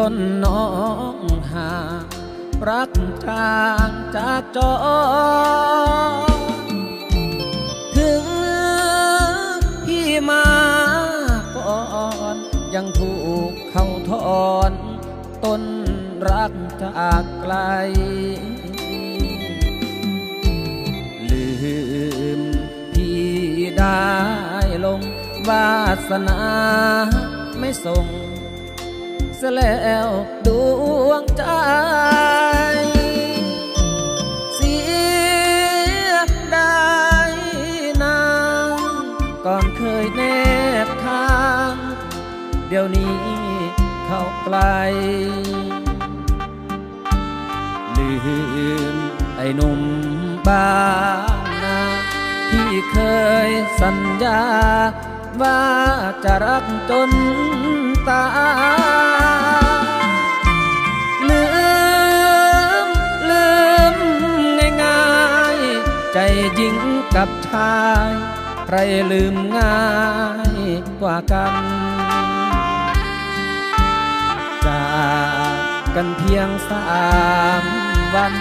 จนน้องหารักจางจากจอ ถึงพี่มาก่อนยังถูกเขาทอนต้นรักจากไกล ลืมพี่ได้ลงวาสนาไม่ส่ง เสียแล้วดวงใจ เสียดายนางก่อนเคยแนบทาง เดี๋ยวนี้เข้าไกล ลืมไอ้หนุ่มบ้านนาที่เคยสัญญาว่าจะรักจน ตา ลืม ลืมง่ายๆ ใจหญิงกับชาย ใครลืมง่ายกว่ากันจากกันเพียงสามวัน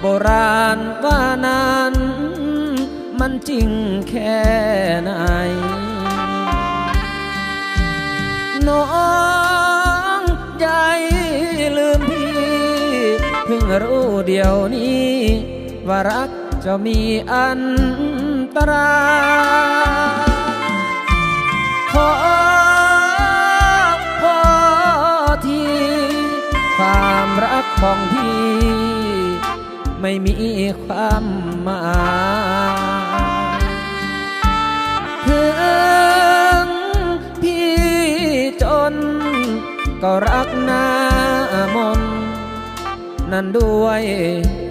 โบราณว่านั้น มันจริงแค่ไหน น้องใหญ่ลืมพี่เพิ่งรู้เดี๋ยวนี้ว่ารักจะมีอันตรายขอพอทีความรักของพี่ ไม่มีความหมาย ก็รักหน้ามนต์นั่นด้วย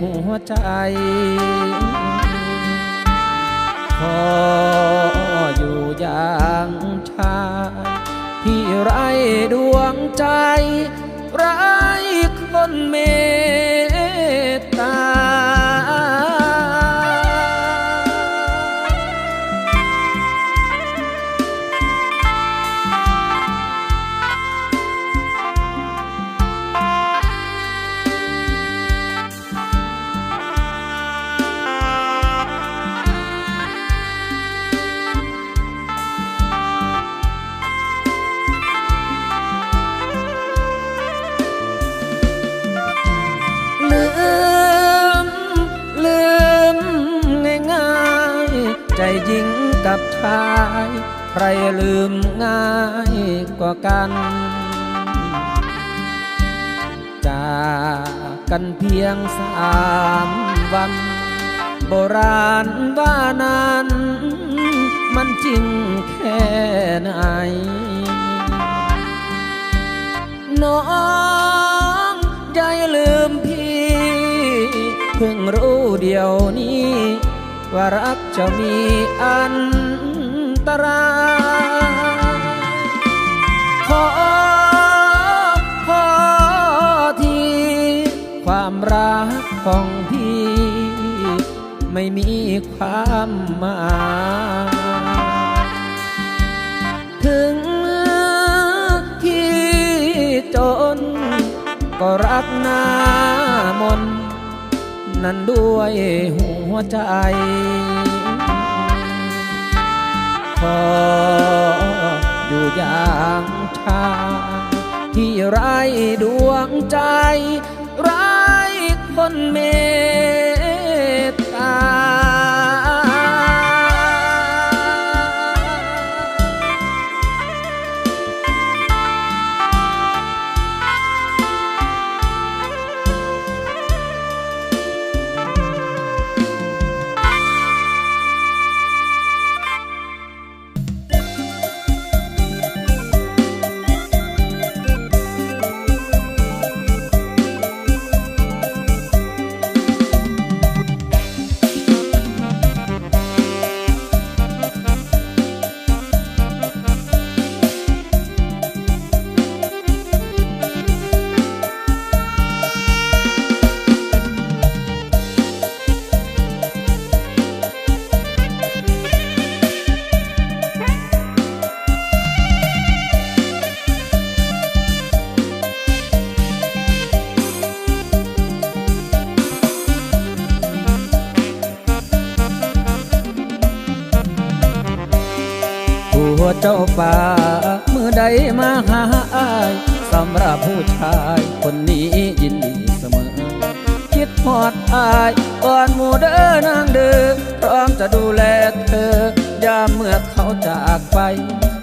หัวใจ ขออยู่อย่างชายที่ไรดวงใจไรคนเมตตา กับชาย ใครลืมง่ายกว่ากันจากกันเพียงสามวัน โบราณว่านั้น มันจริงแค่ไหนน้องใจลืมพี่ เพิ่งรู้เดียวนี้ ว่ารักจะมีอันตรายขอขอทีความรักของพี่ ไม่มีความหมายถึงพี่จน ก็รักหน้ามนั่นด้วยหัวัวใจ ขออยู่อย่างชา ที่ไร้ดวงใจไร้คนเม วเจ้าป่ามือใดมาหาอายสำหรับผู้ชายคนนี้ยินดีเสมอ คิดพอดอายก่อนหมู่เด้อนางเด้อพร้อมจะดูแลเธอยามเมื่อเขาจากไป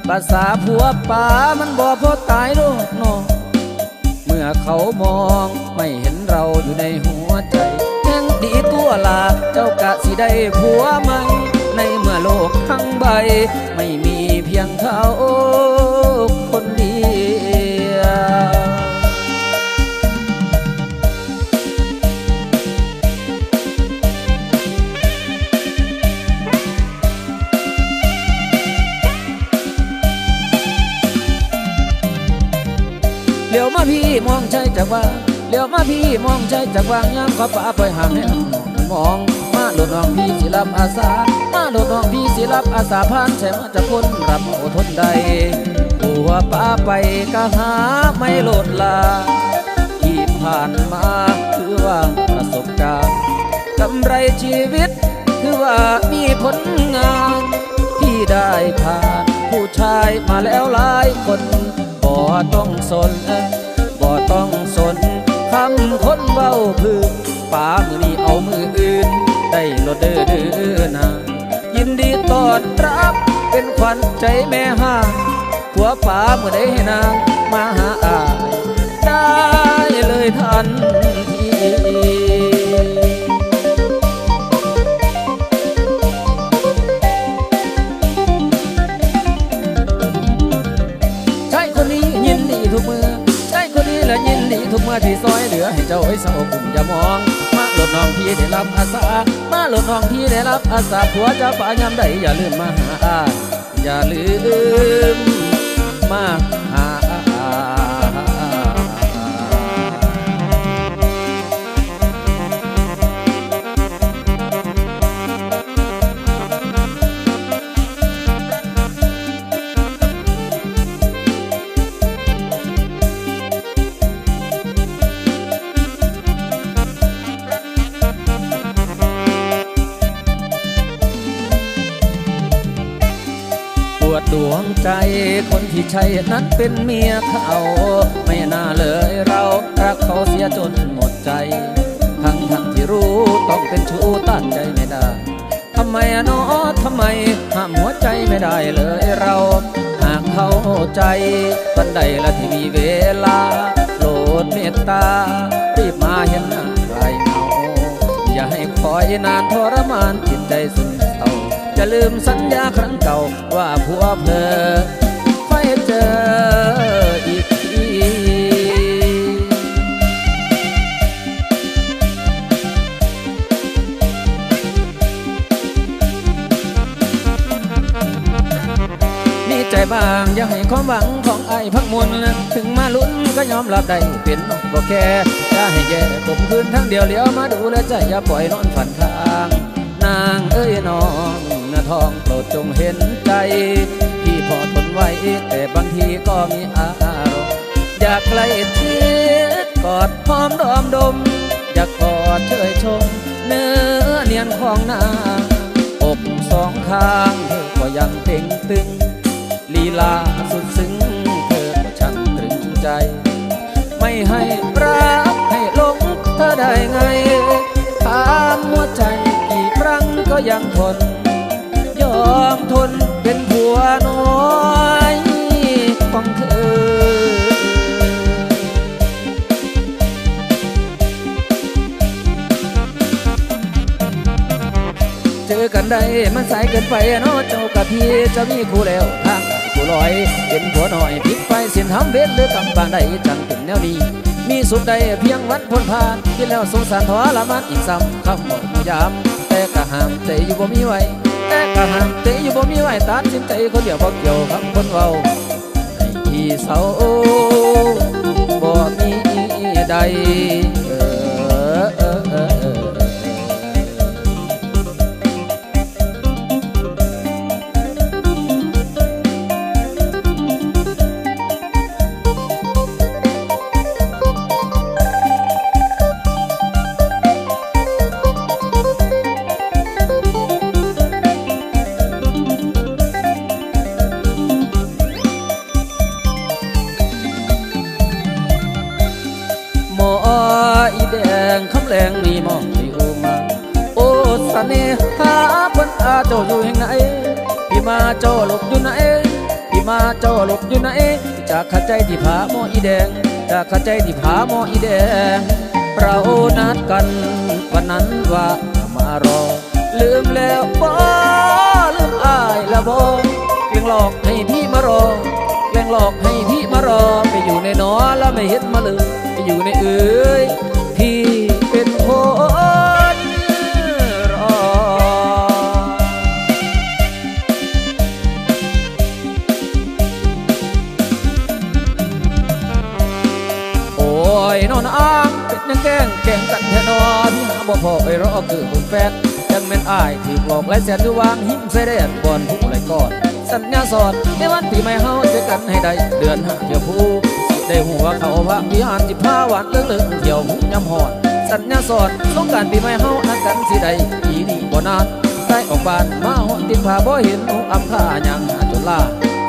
ภาษาผัวป่ามันบอกพอตายโลกนองเมื่อเขามองไม่เห็นเราอยู่ในหัวใจยังดีตัวลาเจ้ากะสิได้ผัวไหม่ โลกทั้งใบ ไม่มีเพียงเขาคนเดียวเลี้ยวมาพี่มองใจจากว่าเลี้ยวมาพี่มองใจจากว่างยามขอป่าปล่อยห่างให้มอง มาโดดน้องพี่สิรับอาสามาโดดน้องพี่สิรับอาสาผ่านใช่มาจะพ้นรับอดทนใดผัวป่าไปก็หาไม่โลดลา ที่ผ่านมาคือว่าประสบการณ์กำไรชีวิต คือว่ามีผลงาน ที่ได้ผ่านผู้ชายมาแล้วหลายคนบ่ต้องสนบ่ต้องสนคำคนเว้าพือป่ามือนี้เอามืออื่น ได้ลดเด้อเด้อนายินดีต้อนรับเป็นขวัญใจแม่ห้างผัวป่าเมื่อได้ให้นางมาหาอาย น้องที่ได้รับอาสาผัวเจ้าป่ายามใดอย่าลืมมาหาอาอย่าลืมมา ดวงใจคนที่ใช่นั้นเป็นเมียเขาไม่น่าเลยเรารักเขาเสียจนหมดใจ ทั้งทั้งที่รู้ต้องเป็นชู้ต้านใจไม่ได้ทำไมอนาะทำไมห้ามหัวใจไม่ได้เลยเรา หากเข้าใจวันใดละที่มีเวลาโปรดเมตตา รีบมาเห็นหน้าใครเหงาอย่าให้คอยนานทรมานจิตใจสุด จะลืมสัญญาครั้งเก่าว่าผัวเพอค่อยเจออีกทีมีใจบางอย่าให้ความหวังของไอ้พักมวลถึงมาลุ้นก็ยอมรับได้เป็นนกบ่แค่อย่าให้แย่ผมคืนทั้งเดียวเลี้ยวมาดูแลใจอย่าปล่อยนอนฝันข้างนางเอ้ย นื้อทองโปรดจงเห็นใจพี่พอทนไว้แต่บางทีก็มีอารมณ์อยากใกล้ชิดกอดหอมดอมดม อยากกอดเชยชม เนื้อเนียนของนางอกสองข้างเธอก็ยังเต่งตึงลีลาสุดซึ้งเธอก็ช่างตรึงใจ ไม่ให้รักให้หลงเธอได้ไงถามหัวใจกี่ครั้งก็ยังทน มทนเป็นผัวน้อยของเธอเจอกันได้มันสายเกินไปเนาะเจ้ากับพี่จะมีคู่แล้วทางคู่ลอยเป็นผัวหน่อยพิกไปเส้นทำเวทหรือกำปางใดจังถึงแนวนี้ มีสุดใดเพียงวันพ้นผ่านที่แล้วสงสารทรมานอีกซ้ำคำบอกยามแต่ก็ห้ามใจอยู่บ่มีไหว แต่ก็ห้ามใจอยู่บ่มีไหวตัดสินใจคนเดียวบ่เกี่ยวกับคนเว้าไอ้ที่เศร้าบ่มีใด ใจที่ผาหมออีแดงจากข้าใจที่ผาหมออีแดง เรานัดกันวันนั้นว่ามารอ ลืมแล้วบ่ลืมอายแล้วบ่เกลียงหลอกให้พี่มารอเกลียงหลอกให้พี่มารอ ไปอยู่ในนอแล้วไม่เห็นมาเลยไปอยู่ในเอ้ยพี่เป็นคน คนแฟนยังแม่นอายที่บอกและแสนดูวางหิ้มใส่แดนบอนผู้ไรก่อน สัญญาสอนในวันปีใหม่เฮาเจอกันให้ได้เดือนห้าเที่ยวผู้สิได้หัวเขาพระวิหารที่พาหวานเลิกเลิกเที่ยวหุ่ยำหอดสัญญาสอนสงการปีใหม่เฮานัดกันสิได้ปีนี้บ่นานได้ออกบ้านมาหอนติดผ้าบ่เห็นองค์อำค่าหยังหาจุลา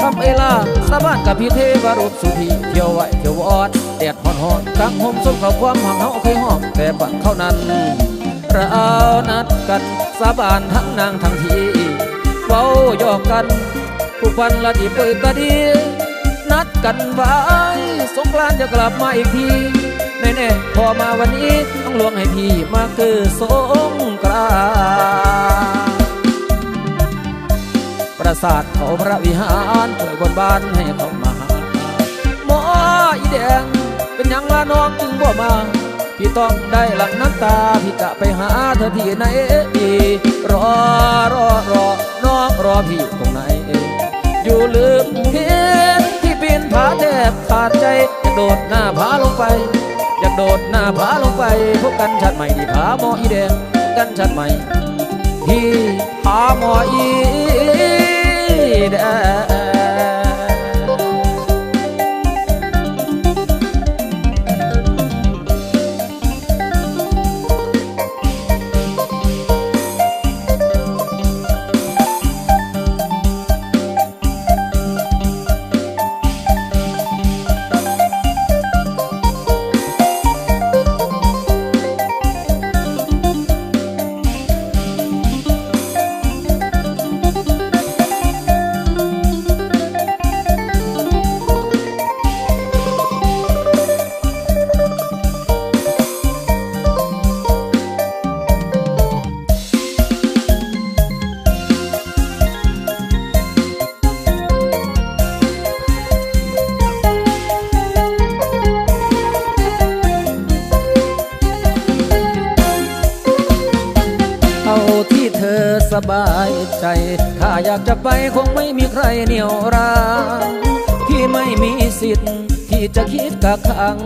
คำเอลาสาบานกับพี่เทวรูปสุธีเที่ยวไหวเที่ยววอดแดดหอนหอนกลางห่มส้มเขาความห่างเฮาเคยหอมแต่บัดเท่านั้น เรานัดกันสาบานทั้งนางทั้งทีเว้าหยอกกัน ผู้พันละที่เปิดกะดี นัดกันไว้สงกรานจะกลับมาอีกทีแน่ๆพอมาวันนี้ต้องลวงให้พี่มาคือสงกรานปราสาทเขาพระวิหารถวยบนบ้านให้เขามาหาหมออีแดงเป็นยังละน้องจึงบ่มา พี่ต้องได้หลังน้ำตา พี่จะไปหาเธอที่ไหนดีรอรอรอน้องรอพี่อยู่ตรงไหน อยู่ลืมเห็นที่ปีนผาแทบขาดใจอยากโดดหน้าผาลงไป อยากโดดหน้าผาลงไป พบกันชัดใหม่ที่ผาหมออีแดงกันชัดใหม่ที่พาหมออีแดง บายใจ ถ้าอยากจะไปคงไม่มีใครเหนี่ยวรั้งพี่ไม่มีสิทธิ์ ที่จะคิดกักขัง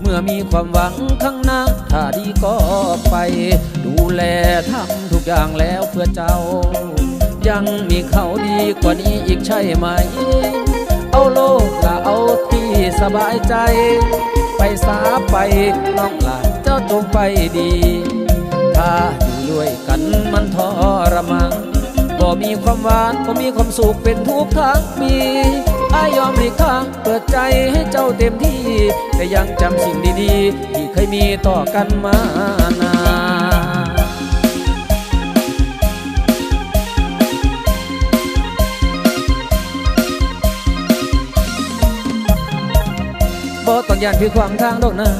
เมื่อมีความหวังข้างหน้า ถ้าดีก็ไป ดูแลทำทุกอย่างแล้วเพื่อเจ้า ยังมีเขาดีกว่านี้อีกใช่ไหม เอาโลกละเอาที่สบายใจ ไปสาไปน้องหลานเจ้าจงไปดี ถ้า ด้วยกันมันทรมานบ่มีความหวานบ่มีความสุขเป็นทุกทางมีอายยอมให้ข้างเปิดใจให้เจ้าเต็มที่ แต่ยังจำสิ่งดีๆ ที่เคยมีต่อกันมานานบ่ต้องยานพี่ขวางทางดอกนา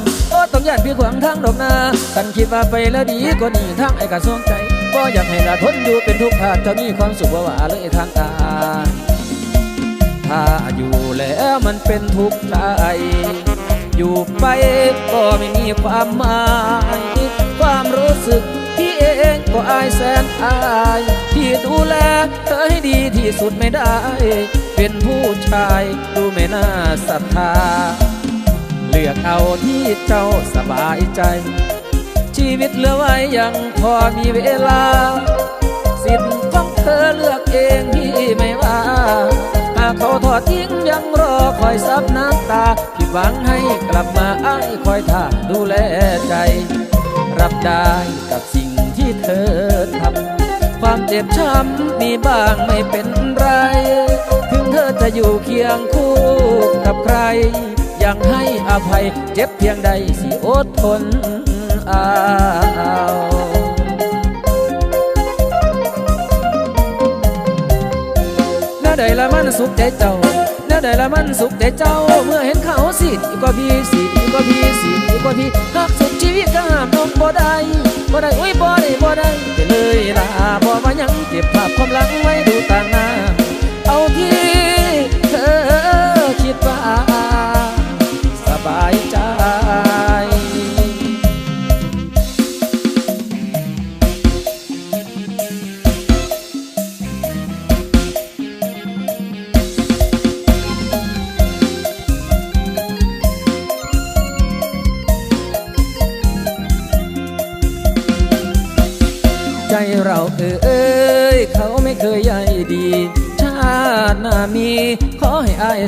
ต้องย่านพี่ขวางทางดอกนากันคิดว่าไปแล้วดีกว่านี้ทางไอ้กระทรวงใจบ่อยากให้ลาทนอยู่เป็นทุกข์ขาจะมีความสุขว่าว่าเลยทางกายถ้าอยู่แล้วมันเป็นทุกข์ใจอยู่ไปก็ไม่มีความหมายความรู้สึกที่เองก็อายแสนอายที่ดูแลเธอให้ดีที่สุดไม่ได้ เป็นผู้ชายดูไม่น่าศรัทธา ลือกเอาที่เจ้าสบายใจ ชีวิตเหลือไว้ยังพอมีเวลา สิทธิ์ของเธอเลือกเองพี่ไม่ว่าหากเขาทอดทิ้งยังรอคอยซับน้ำตาผิดหวังให้กลับมาอ้ายคอยท่าดูแลใจ รับได้กับสิ่งที่เธอทำความเจ็บช้ำมีบ้างไม่เป็นไร ถึงเธอจะอยู่เคียงคู่กับใคร ยังให้อภัย เจ็บเพียงใดสิอดทนเอาน่ใดละมันสุขใจเจ้าแน่ใดละมันสุขใจเจ้า เมื่อเห็นเขาสิดีกว่าพี่สิดีกว่าพี่สิดีกว่าพี่หักสุดชีวิตก็ห้ามนมบ่ได้บ่ได้อุ้ยบ่ได้บ่ได้ไปเลยล่ะบ่ว่ายังเก็บภาพความหลังไว้ดูต่างหน้า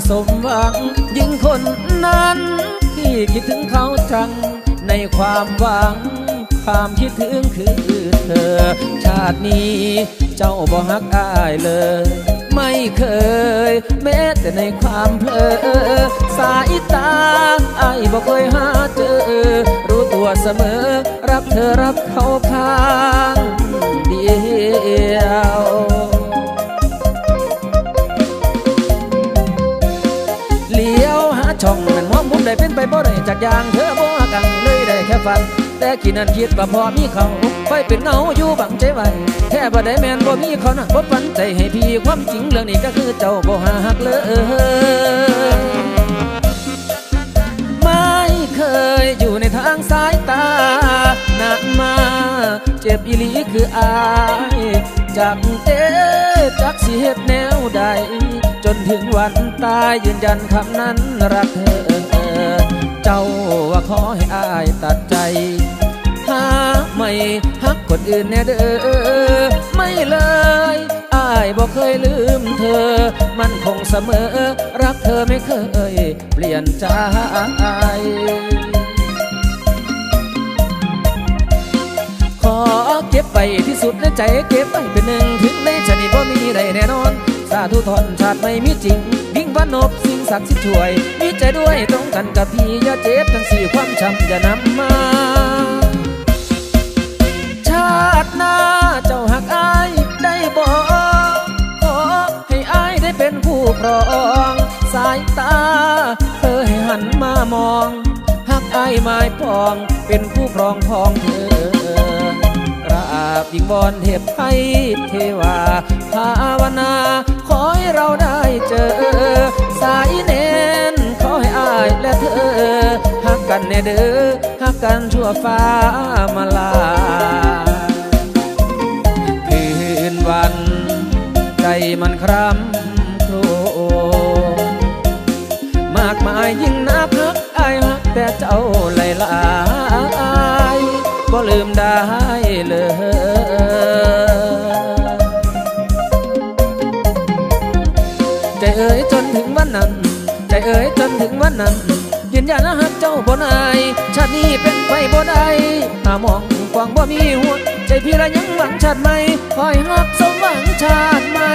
สมหวังยิ่งคนนั้นที่คิดถึงเขาจัง ในความหวัง ความคิดถึงคือเธอ ชาตินี้เจ้าบ่ฮักอายเลย ไม่เคย แม้แต่ในความเพลอ สายตาอายบ่เคยหาเจอ รู้ตัวเสมอ รักเธอรักเขา บ่ได้จากอย่างเธอบ่กังเลยได้แค่ฝัน แต่คิดนั้นคิดว่าพอมีเขาค่อยเป็นเงาอยู่บังใจไว้แค่บ่ได้แมนบ่มีเขานะบ่ฝันใจให้พี่ความจริงเรื่องนี้ก็คือเจ้าบ่หักเลยไม่เคยอยู่ในทางสายตาหนักมาเจ็บอีหลีคืออายจากเอ๊ะจากสิเหตุแนวใด จนถึงวันตายยืนยันคำนั้นรักเธอ เจ้าว่าขอให้อายตัดใจ หาไม่ฮักคนอื่นแน่เด้อไม่เลยอายบอกเคยลืมเธอ มันคงเสมอ รักเธอไม่เคย เปลี่ยนใจขอเก็บไปที่สุดในใจเก็บไปเป็นหนึ่งถึงในชาติบ่มีใดแน่นอน สาธุทนชาติไม่มีจริง วันบสิ่งศักดิ์สิทธิ์ช่วยมีใจด้วยตรงกันกับพี่อย่าเจ็บทั้งสี่ความช้ำอย่านำมา ชาติหน้าเจ้าหักอายได้บอกขอให้อายได้เป็นผู้ครอง สายตาเธอให้หันมามองหักอายไม้ปองเป็นผู้ครองพองเธอกราบยิงบอนเทพไทยเทวาภาวนา ให้เราได้เจอ สายเน้นขอให้อายและเธอหักกันแน่เด้อหักกันชั่วฟ้ามาลาคืนวัน ใจมันคร่ำโครวมากมายยิ่งนักฮักอายฮักแต่เจ้าไหลลายก็ลืมได้เลย ถึงวันนั้นยืนยันว่าหักเจ้าบ่นายชาตินี้เป็นไปบ่ได้หามองกว้างบ่มีหัวใจพี่ระยังหวังชาติใหม่คอยหักสมหวังชาติใหม่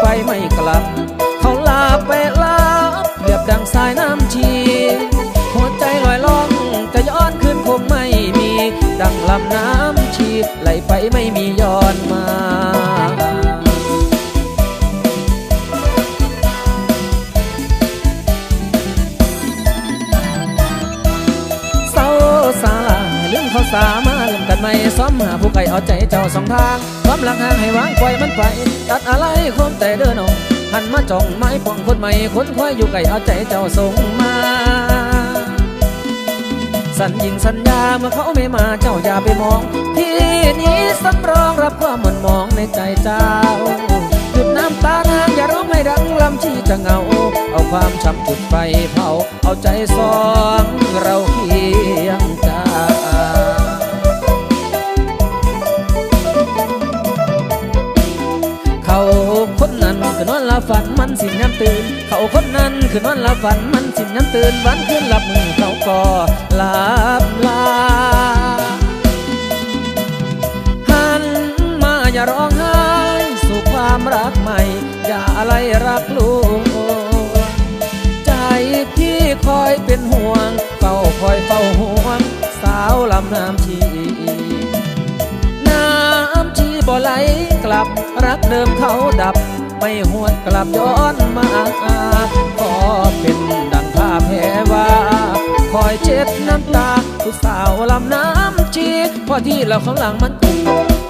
ไปไม่กลับ เขาลาไปลาเปรียบดังสายน้ำชี หัวใจลอยล่องจะย้อนคืนคงไม่มี ดังลำน้ำชีไหลไปไม่มีย้อนมาเศร้าสาลาเรื่องเขาสามาเริ่มกันใหม่ซ้อมหาผู้ไก่เอาใจเจ้าสองทาง ความลังห่างให้วางปล่อยมันไป ตัดอะไรคมแต่เดินออกหันมาจ้องไม้ปองคนใหม่คนควายอยู่ไก่เอาใจเจ้าส่งมา สัญญิงสัญญาเมื่อเขาไม่มาเจ้าอย่าไปมอง ที่นี้สำรองรับความหมันมองในใจเจ้าหยุดน้ำตานางอย่าร้องให้ดังลำชีจะเหงา เอาความช้ำจุดไฟเผาเอาใจสองเราเคียง วันมันสิย้ำตื่น เขาคนนั้นคือนอนละฝันมันสิย้ำตื่นวันคืนหลับมือเขาก็หลับลาหันมาอย่าร้องไห้สู่ความรักใหม่ อย่าอะไรรักลูกใจพี่คอยเป็นห่วงเฝ้าคอยเฝ้าห่วง สาวลำน้ำชีน้ำชีบ่ไหลกลับรักเดิมเขาดับ ไม่หวนกลับย้อนมาขอเป็นดังผ้าแพรว่าคอยเช็ดน้ำตาผู้สาวลำน้ำชีพอที่เราของหลังมันตุ่ม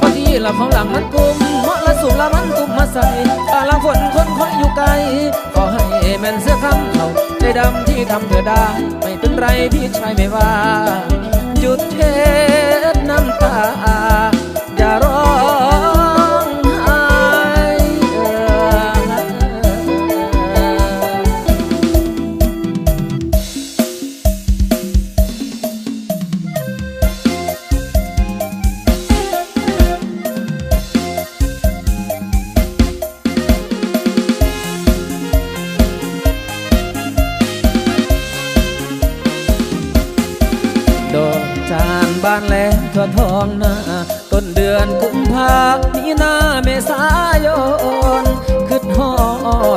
พอที่เราของหลังมันกุมเหมาะละสุมละมันตุ่มมาใส่ตาละฝนคนคอยอยู่ไกลก็ให้แม่นเสื้อคำเขาใจดำที่ทำเธอได้ ไม่เป็นไรพี่ชายไม่ว่า หยุดเทน้ำตา อย่ารอ องนาต้นเดือนกุมภามีนาเมษายนคืดฮอ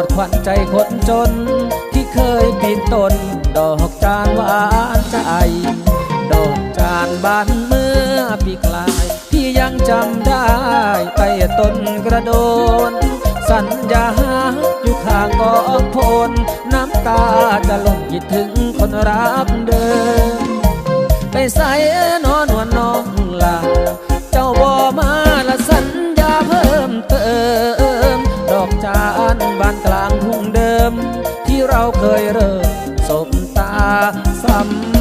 ดขวัญใจคนจน ที่เคยปีนต้น ดอกจานหวานใจ ดอกจานบานเมื่อปีกลายพี่ยังจำได้ใต้ต้นกระโดน สัญญาอยู่ข้างกองพลน้ำตาจะหล่นคิดถึงคนรักเดิมไปใส่นอน ลา เจ้าบ่มาละสัญญาเพิ่มเติม ดอกจานบานกลางทุ่งเดิม ที่เราเคยเริ่มสมตาซ้ำ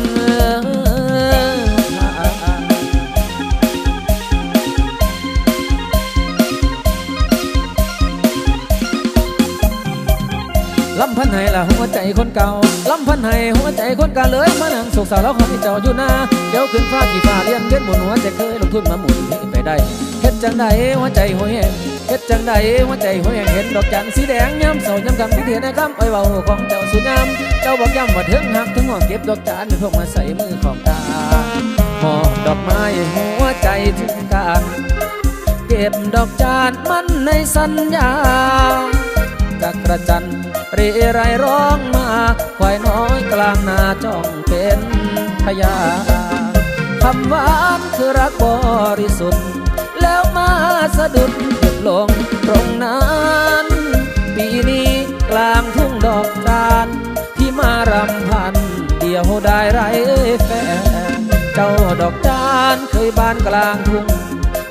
ลำพันให้ละหัวใจคนเก่าลำพันให้หัวใจคนเก่าเลยมานั่งสุขสาวแล้วขอให้เจ้าอยู่นาเดี๋ยวขึ้นฟ้ากี่ฟ้าเรียนเวียนบนหัวใจเคยลงทุนมาหมุนไปได้เฮ็ดจังใดหัวใจหัวแหงเฮ็ดจังใดหัวใจหัวแหงเห็นดอกจันทร์สีแดงย้ำเสาย้ำกำพิเทียนในคำไอ้เบาของเจ้าสุยามเจ้าบอกย้ำว่าถึงหักถึงห่วงเก็บดอกจานเป็นพวกมาใส่มือของตาหอบดอกไม้หัวใจถึงการเก็บดอกจานมันในสัญญา จากกระจันเรไรร้องมาควายน้อยกลางนาจ้องเป็นพยาคำหวานคือรักบริสุทธิ์ แล้วมาสะดุดหยุดลงตรงนั้นปีนี้กลางทุ่งดอกจานที่มารำพันเดียวได้ไรแฟนเจ้าดอกจานเคยบานกลางทุ่ง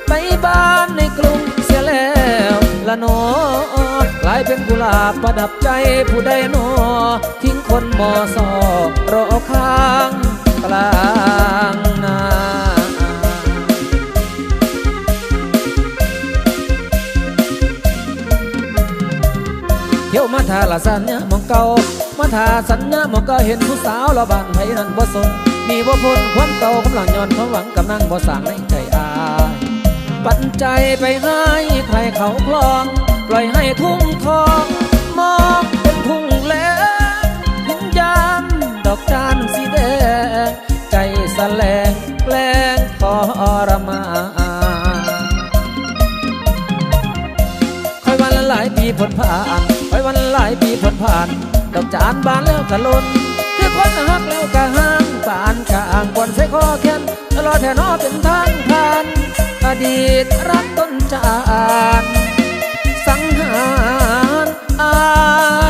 ไปบ้านในกรุงเสียแล้วละหนอ กลายเป็นกุหลาบประดับใจผู้ใดหนอ ทิ้งคนมอสอรอข้างกลางนาเที่ยวมาทาละสัญญามองเก่ามาทาสัญญามองก็เห็นผู้สาวละบ้านไผนั้นบ่สนมีบ่พ้นความเก่ากำลังย้อนความหวังกำลังบ่สร้างในใจอาย ปันใจไปให้ใครเขาคลอง ปล่อยให้ทุ่งทองมองเป็นทุ่งแล้วทุ่งยามดอกจานสีแดง ใจสแสลงแกล้งทรมานคอยวันละหลายปีผลผ่านคอยวันหลายปีผลผ่าน ดอกจานบานแล้วกะลนคือคนหักแล้วกะห้างปานกะอ่างกวนใส่คอแขนตลอดแถวนอเป็นทางผ่าน อดีตรักต้นจาน time.